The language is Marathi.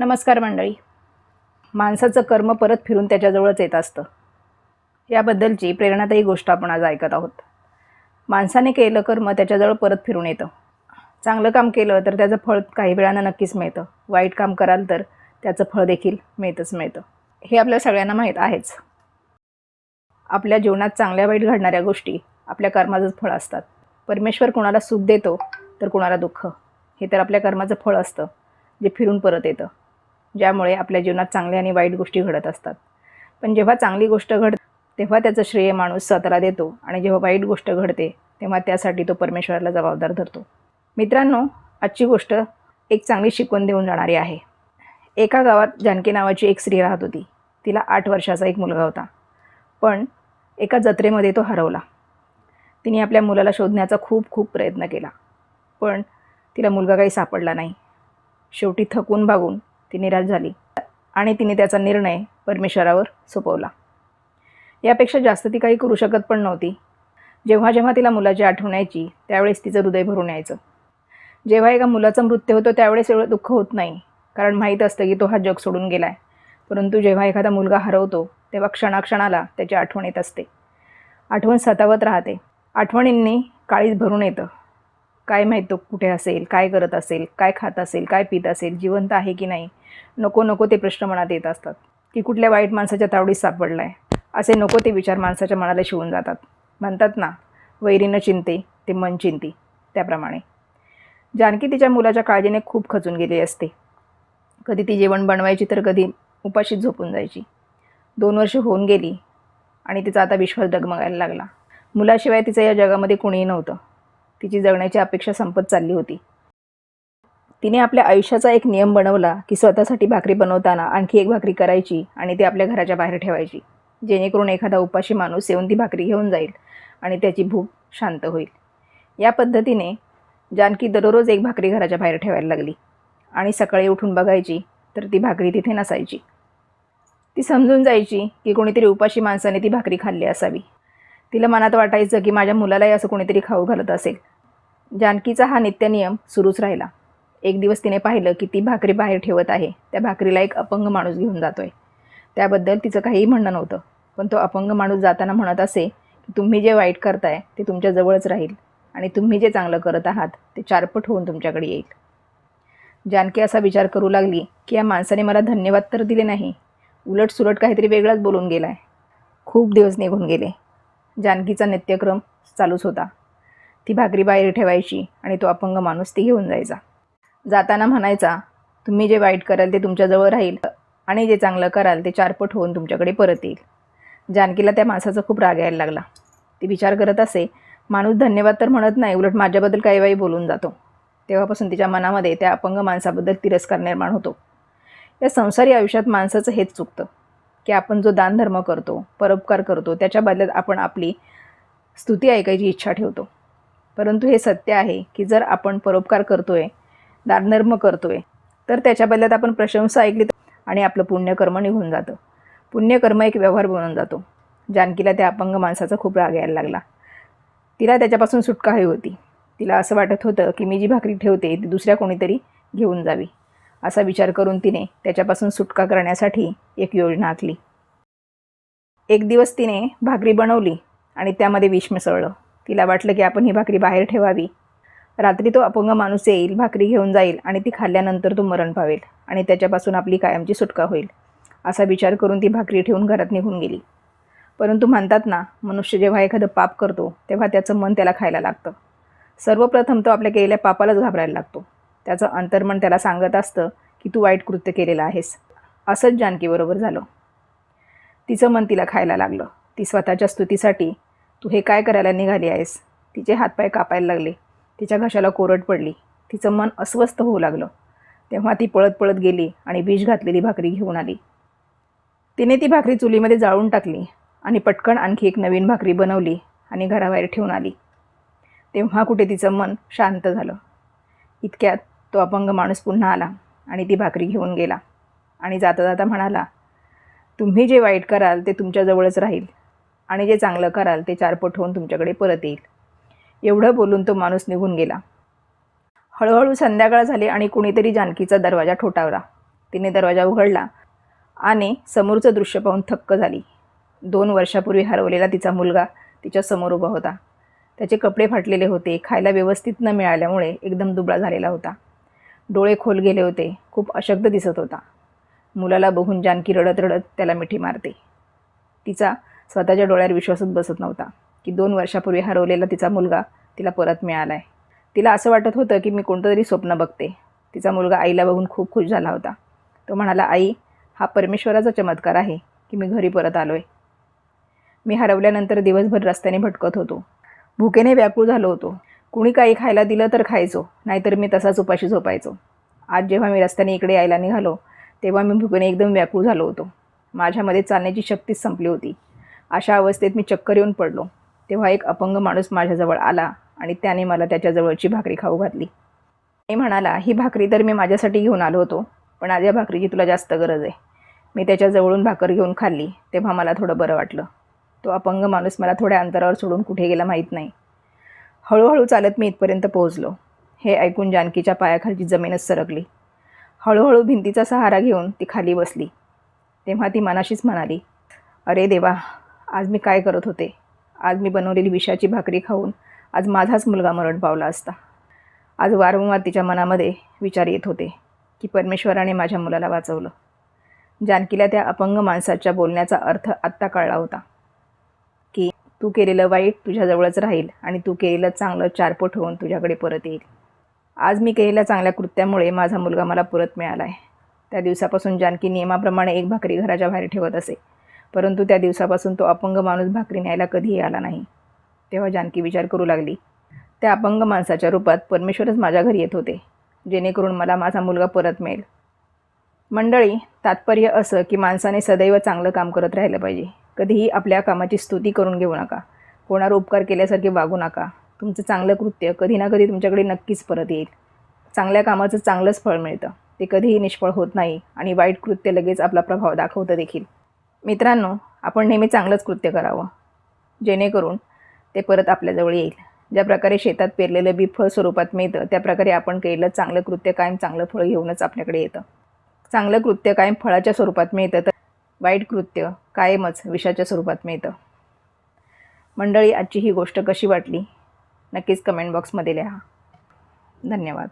नमस्कार मंडळी. माणसाचं कर्म परत फिरून त्याच्याजवळच येत असतं. याबद्दलची प्रेरणादायी गोष्ट आपण आज ऐकत आहोत. माणसाने केलं कर्म त्याच्याजवळ परत फिरून येतं. चांगलं काम केलं तर त्याचं फळ काही वेळानं नक्कीच मिळतं. वाईट काम कराल तर त्याचं फळ देखील मिळतंच मिळतं. हे आपल्या सगळ्यांना माहीत आहेच. आपल्या जीवनात चांगल्या वाईट घडणाऱ्या गोष्टी आपल्या कर्माचंच फळ असतात. परमेश्वर कोणाला सुख देतो तर कोणाला दुःख. हे तर आपल्या कर्माचं फळ असतं जे फिरून परत येतं. ज्यामुळे आपल्या जीवनात चांगल्या आणि वाईट गोष्टी घडत असतात. पण जेव्हा चांगली गोष्ट घडते तेव्हा त्याचं श्रेय माणूस स्वतःला देतो आणि जेव्हा वाईट गोष्ट घडते तेव्हा त्यासाठी तो परमेश्वराला जबाबदार धरतो. मित्रांनो आजची गोष्ट एक चांगली शिकवण देऊन जाणारी आहे. एका गावात जानकी नावाची एक स्त्री राहत होती. तिला आठ वर्षाचा एक मुलगा होता. पण एका जत्रेमध्ये तो हरवला. तिने आपल्या मुलाला शोधण्याचा खूप खूप प्रयत्न केला. पण तिला मुलगा काही सापडला नाही. शेवटी थकून भागून ती निराश झाली आणि तिने त्याचा निर्णय परमेश्वरावर सोपवला. यापेक्षा जास्त ती काही करू शकत पण नव्हती. जेव्हा जेव्हा तिला मुलाची आठवण यायची त्यावेळेस तिचं हृदय भरून यायचं. जेव्हा एका मुलाचा मृत्यू होतो त्यावेळेस एवढं दुःख होत नाही. कारण माहीत असतं की तो हा जग सोडून गेला आहे परंतु जेव्हा एखादा मुलगा हरवतो तेव्हा क्षणाक्षणाला त्याची आठवण येत असते. आठवण सतावत राहते. आठवणींनी काळीच भरून येतं. काय माहीत तो कुठे असेल काय करत असेल काय खात असेल काय पित असेल जिवंत आहे की नाही नको नको ते प्रश्न मनात येत असतात. की कुठल्या वाईट माणसाच्या तावडीत सापडला आहे असे नको ते विचार माणसाच्या मनाला शिवून जातात. म्हणतात ना वैरीनं चिंते ते मन चिंती. त्याप्रमाणे. जानकी तिच्या मुलाच्या काळजीने खूप खचून गेली असते. कधी ती जेवण बनवायची तर कधी उपाशीच झोपून जायची. दोन वर्ष होऊन गेली आणि तिचा आता विश्वास डगमगायला लागला. मुलाशिवाय तिचं या जगामध्ये कुणीही नव्हतं. तिची जगण्याची अपेक्षा संपत चालली होती. तिने आपल्या आयुष्याचा एक नियम बनवला की स्वतःसाठी भाकरी बनवताना आणखी एक भाकरी करायची आणि ती आपल्या घराच्या बाहेर ठेवायची. जेणेकरून एखादा उपाशी माणूस येऊन ती भाकरी घेऊन जाईल आणि त्याची भूक शांत होईल. या पद्धतीने जानकी दररोज एक भाकरी घराच्या बाहेर ठेवायला लागली आणि सकाळी उठून बघायची तर ती भाकरी तिथे नसायची. ती समजून जायची की कोणीतरी उपाशी माणसाने ती भाकरी खाल्ली असावी. तिला मनात वाटायचं की माझ्या मुलालाही असं कोणीतरी खाऊ घालत असेल. जानकीचा हा नित्यनियम सुरूच राहिला. एक दिवस तिने पाहिलं की ती भाकरी बाहेर ठेवत आहे. त्या भाकरीला एक अपंग माणूस घेऊन जातोय. त्याबद्दल तिचं काहीही म्हणणं नव्हतं. पण तो अपंग माणूस जाताना म्हणत असे की तुम्ही जे वाईट करताय ते तुमच्या जवळच राहील आणि तुम्ही जे चांगलं करत आहात ते चारपट होऊन तुमच्याकडे येईल. जानकी असा विचार करू लागली की या माणसाने मला धन्यवाद तर दिले नाही. उलट सुलट काहीतरी वेगळाच बोलून गेला आहे खूप दिवस निघून गेले. जानकीचा नित्यक्रम चालूच होता. ती भाकरी बाहेर ठेवायची आणि तो अपंग माणूस ती घेऊन जायचा. जाताना म्हणायचा तुम्ही जे वाईट कराल ते तुमच्याजवळ राहील आणि जे चांगलं कराल ते चारपट होऊन तुमच्याकडे परत येईल. जानकीला त्या माणसाचा खूप राग यायला लागला. ती विचार करत असे माणूस धन्यवाद तर म्हणत नाही उलट माझ्याबद्दल काही वाई बोलून जातो. तेव्हापासून तिच्या मनामध्ये त्या अपंग माणसाबद्दल तिरस्कार निर्माण होतो. या संसारी आयुष्यात माणसाचं हेच चुकतं की आपण जो दानधर्म करतो परोपकार करतो त्याच्या बदल्यात आपण आपली स्तुती ऐकायची इच्छा ठेवतो. परंतु हे सत्य आहे की जर आपण परोपकार करतोय दानधर्म करतोय. तर त्याच्या बदल्यात आपण प्रशंसा ऐकली आणि आपलं पुण्यकर्म निघून जातं. पुण्यकर्म एक व्यवहार बनून जातो. जानकीला त्या अपंग माणसाचा खूप राग यायला लागला. तिला त्याच्यापासून सुटका हवी होती. तिला असं वाटत होतं की मी जी भाकरी ठेवते ती दुसऱ्या कोणीतरी घेऊन जावी. असा विचार करून तिने त्याच्यापासून सुटका करण्यासाठी एक योजना आखली. एक दिवस तिने भाकरी बनवली आणि त्यामध्ये विष मिसळलं. तिला वाटलं की आपण ही भाकरी बाहेर ठेवावी. रात्री तो अपंग माणूस येईल भाकरी घेऊन जाईल आणि ती खाल्ल्यानंतर तो मरण पावेल आणि त्याच्यापासून आपली कायमची सुटका होईल. असा विचार करून ती भाकरी ठेवून घरात निघून गेली. परंतु म्हणतात ना मनुष्य जेव्हा एखादं पाप करतो तेव्हा त्याचं मन त्याला खायला लागतं. सर्वप्रथम तो आपल्या केलेल्या पापालाच घाबरायला लागतो. त्याचं अंतर्मन त्याला सांगत असतं की तू वाईट कृत्य केलेलं आहेस. असंच जानकीबरोबर झालं. तिचं मन तिला खायला लागलं. ती स्वतःच्या स्तुतीसाठी तू हे काय करायला निघाली आहेस? तिचे हातपाय कापायला लागले. तिच्या घशाला कोरड पडली. तिचं मन अस्वस्थ होऊ लागलं. तेव्हा ती पळत पळत गेली आणि विष घातलेली भाकरी घेऊन आली. तिने ती भाकरी चुलीमध्ये जाळून टाकली आणि पटकन आणखी एक नवीन भाकरी बनवली आणि घराबाहेर ठेवून आली. तेव्हा कुठे तिचं मन शांत झालं. इतक्यात तो अपंग माणूस पुन्हा आला आणि ती भाकरी घेऊन गेला आणि जाता जाता म्हणाला तुम्ही जे वाईट कराल ते तुमच्याजवळच राहील आणि जे चांगलं कराल ते चारपट होऊन तुमच्याकडे परत येईल. एवढं बोलून तो माणूस निघून गेला. हळूहळू संध्याकाळ झाली आणि कुणीतरी जानकीचा दरवाजा ठोठावला. तिने दरवाजा उघडला आणि समोरचं दृश्य पाहून थक्क झाली. दोन वर्षापूर्वी हरवलेला तिचा मुलगा तिच्या समोर उभा होता. त्याचे कपडे फाटलेले होते खायला व्यवस्थित न मिळाल्यामुळे एकदम दुबळा झालेला होता. डोळे खोल गेले होते खूप अशक्त दिसत होता. मुलाला बघून जानकी रडत रडत त्याला मिठी मारते. तिचा स्वतःच्या डोळ्यावर विश्वासच बसत नव्हता. की दोन वर्षापूर्वी हरवलेला तिचा मुलगा तिला परत मिळाला आहे तिला असं वाटत होतं की मी कोणतं तरी स्वप्न बघते. तिचा मुलगा आईला बघून खूप खुश झाला होता. तो म्हणाला आई हा परमेश्वराचा चमत्कार आहे की मी घरी परत आलो आहे मी हरवल्यानंतर दिवसभर रस्त्याने भटकत होतो. भुकेने व्याकुळ झालो होतो. कुणी काही खायला दिलं तर खायचो नाहीतर मी तसाच उपाशी झोपायचो. आज जेव्हा मी रस्त्याने इकडे यायला निघालो तेव्हा मी भुकेने एकदम व्याकुळ झालो होतो. माझ्यामध्ये चालण्याची शक्तीच संपली होती. अशा अवस्थेत मी चक्कर येऊन पडलो. तेव्हा एक अपंग माणूस माझ्याजवळ आला आणि त्याने मला त्याच्याजवळची भाकरी खाऊ घातली. आणि म्हणाला ही भाकरी तर मी माझ्यासाठी घेऊन आलो होतो पण आज या भाकरीची तुला जास्त गरज आहे. मी त्याच्याजवळून भाकर घेऊन खाल्ली तेव्हा मला थोडं बरं वाटलं. तो अपंग माणूस मला थोड्या अंतरावर सोडून कुठे गेला माहीत नाही. हळूहळू चालत मी इथपर्यंत पोहोचलो. हे ऐकून जानकीच्या पायाखालची जमीनच सरकली. हळूहळू भिंतीचा सहारा घेऊन ती खाली बसली. तेव्हा ती मनाशीच म्हणाली अरे देवा आज मी काय करत होते? आज मी बनवलेली विषाची भाकरी खाऊन आज माझाच मुलगा मरण पावला असता. आज वारंवार तिच्या मनामध्ये विचार येत होते की परमेश्वराने माझ्या मुलाला वाचवलं. जानकीला त्या अपंग माणसाच्या बोलण्याचा अर्थ आत्ता कळला होता. की तू केलेलं वाईट तुझ्याजवळच राहील आणि तू केलेलं चांगलं चारपट होऊन तुझ्याकडे परत येईल. आज मी केलेल्या चांगल्या कृत्यामुळे माझा मुलगा मला परत मिळाला आहे त्या दिवसापासून जानकी नियमाप्रमाणे एक भाकरी घराच्या बाहेर ठेवत असे. परंतु त्या दिवसापासून तो अपंग माणूस भाकरी न्यायला कधीही आला नाही. तेव्हा जानकी विचार करू लागली. त्या अपंग माणसाच्या रूपात परमेश्वरच माझ्या घरी येत होते जेणेकरून मला माझा मुलगा परत मिळेल. मंडळी तात्पर्य असं की माणसाने सदैव चांगलं काम करत राहिलं पाहिजे. कधीही आपल्या कामाची स्तुती करून घेऊ नका. कोणावर उपकार केल्यासारखे वागू नका. तुमचं चांगलं कृत्य कधी ना कधी तुमच्याकडे नक्कीच परत येईल. चांगल्या कामाचं चांगलंच फळ मिळतं. ते कधीही निष्फळ होत नाही आणि वाईट कृत्य लगेच आपला प्रभाव दाखवतं देखील. मित्रांनो आपण नेहमी चांगलंच कृत्य करावं. जेणेकरून ते परत आपल्याजवळ येईल. ज्या प्रकारे शेतात पेरलेलं बी फळ स्वरूपात मिळतं त्याप्रकारे आपण केलेलं चांगलं कृत्य कायम चांगलं फळ घेऊनच आपल्याकडे येतं. चांगलं कृत्य कायम फळाच्या स्वरूपात मिळतं तर वाईट कृत्य कायमच विषाच्या स्वरूपात मिळतं. मंडळी आजची ही गोष्ट कशी वाटली? नक्कीच कमेंट बॉक्समध्ये लिहा. धन्यवाद.